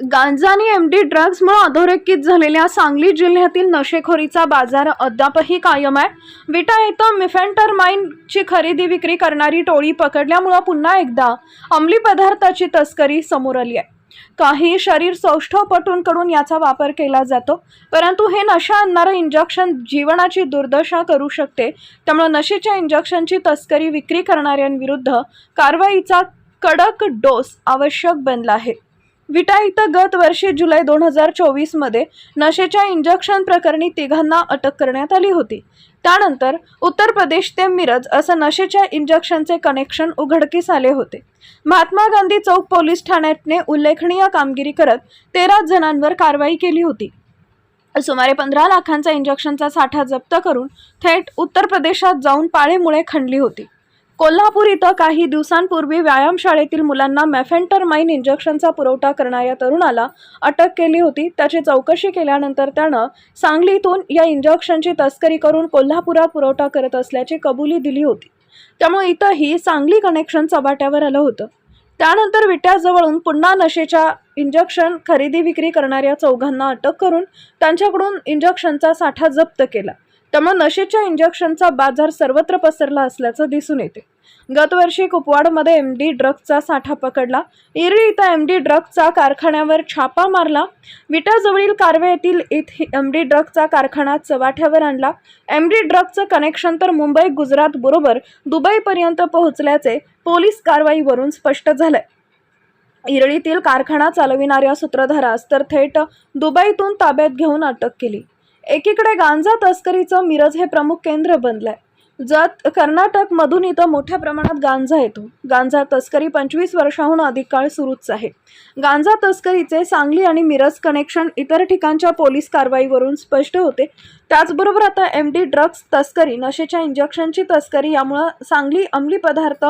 गांजा आणि M D ड्रग्जमुळे अधोरेखित झालेल्या सांगली जिल्ह्यातील नशेखोरीचा बाजार अद्यापही कायम आहे. विटा येथे मिफेंटरमाइनची खरेदी विक्री करणारी टोळी पकडल्यामुळं पुन्हा एकदा अंमली पदार्थाची तस्करी समोर आली आहे. काही शरीर सौष्ठवपटूंकडून याचा वापर केला जातो परंतु हे नशा आणणारं इंजेक्शन जीवनाची दुर्दशा करू शकते. त्यामुळे नशेच्या इंजेक्शनची तस्करी विक्री करणाऱ्यांविरुद्ध कारवाईचा कडक डोस आवश्यक बनला आहे. विटा इथं गत वर्षी जुलै दोन हजार चोवीसमध्ये नशेच्या इंजेक्शन प्रकरणी तिघांना अटक करण्यात आली होती. त्यानंतर उत्तर प्रदेश ते मिरज असं नशेच्या इंजेक्शनचे कनेक्शन उघडकीस आले होते. महात्मा गांधी चौक पोलीस ठाण्याने उल्लेखनीय कामगिरी करत तेरा जणांवर कारवाई केली होती. सुमारे पंधरा लाखांचा इंजेक्शनचा साठा जप्त करून थेट उत्तर प्रदेशात जाऊन पाळेमुळे खणली होती. कोल्हापूर इथं काही दिवसांपूर्वी व्यायामशाळेतील मुलांना मेफेंटरमाइन इंजेक्शनचा पुरवठा करणाऱ्या तरुणाला अटक केली होती. त्याची चौकशी केल्यानंतर त्यानं सांगलीतून या इंजेक्शनची तस्करी करून कोल्हापुरात पुरवठा करत असल्याची कबुली दिली होती. त्यामुळे इथंही सांगली कनेक्शन चबाट्यावर आलं होतं. त्यानंतर विट्याजवळून पुन्हा नशेच्या इंजेक्शन खरेदी विक्री करणाऱ्या चौघांना अटक करून त्यांच्याकडून इंजेक्शनचा साठा जप्त केला. त्यामुळे नशेच्या इंजेक्शनचा बाजार सर्वत्र पसरला असल्याचं दिसून येते. गतवर्षी कुपवाडमध्ये एम डी ड्रग्जचा साठा पकडला. इरळी इथं एम डी ड्रग्जचा कारखान्यावर छापा मारला. विटाजवळील कारवे येथील इथे एम डी ड्रग्जचा कारखाना चव्हाट्यावर आणला. एम डी ड्रग्जचं कनेक्शन तर मुंबई गुजरात बरोबर दुबईपर्यंत पोहोचल्याचे पोलीस कारवाईवरून स्पष्ट झालंय. इरळीतील कारखाना चालविणाऱ्या सूत्रधारास तर थेट दुबईतून ताब्यात घेऊन अटक केली. एकीकडे गांजा तस्करीचं मिरज हे प्रमुख केंद्र बनलंय. जत कर्नाटक मधून इथं मोठ्या प्रमाणात गांजा येतो. गांजा तस्करी पंचवीस वर्षाहून अधिक काळ सुरूच आहे. गांजा तस्करीचे सांगली आणि मिरज कनेक्शन इतर ठिकाणच्या पोलीस कारवाईवरून स्पष्ट होते. त्याचबरोबर आता एम डी ड्रग्ज तस्करी नशेच्या इंजेक्शनची तस्करी यामुळं सांगली अंमली पदार्थ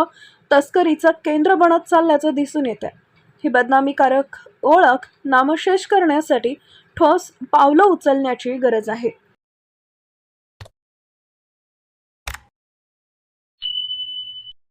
तस्करीचं केंद्र बनत चालल्याचं दिसून येत आहे ही बदनामीकारक ओळख नामशेष करण्यासाठी ठोस पावलं उचलण्याची गरज आहे.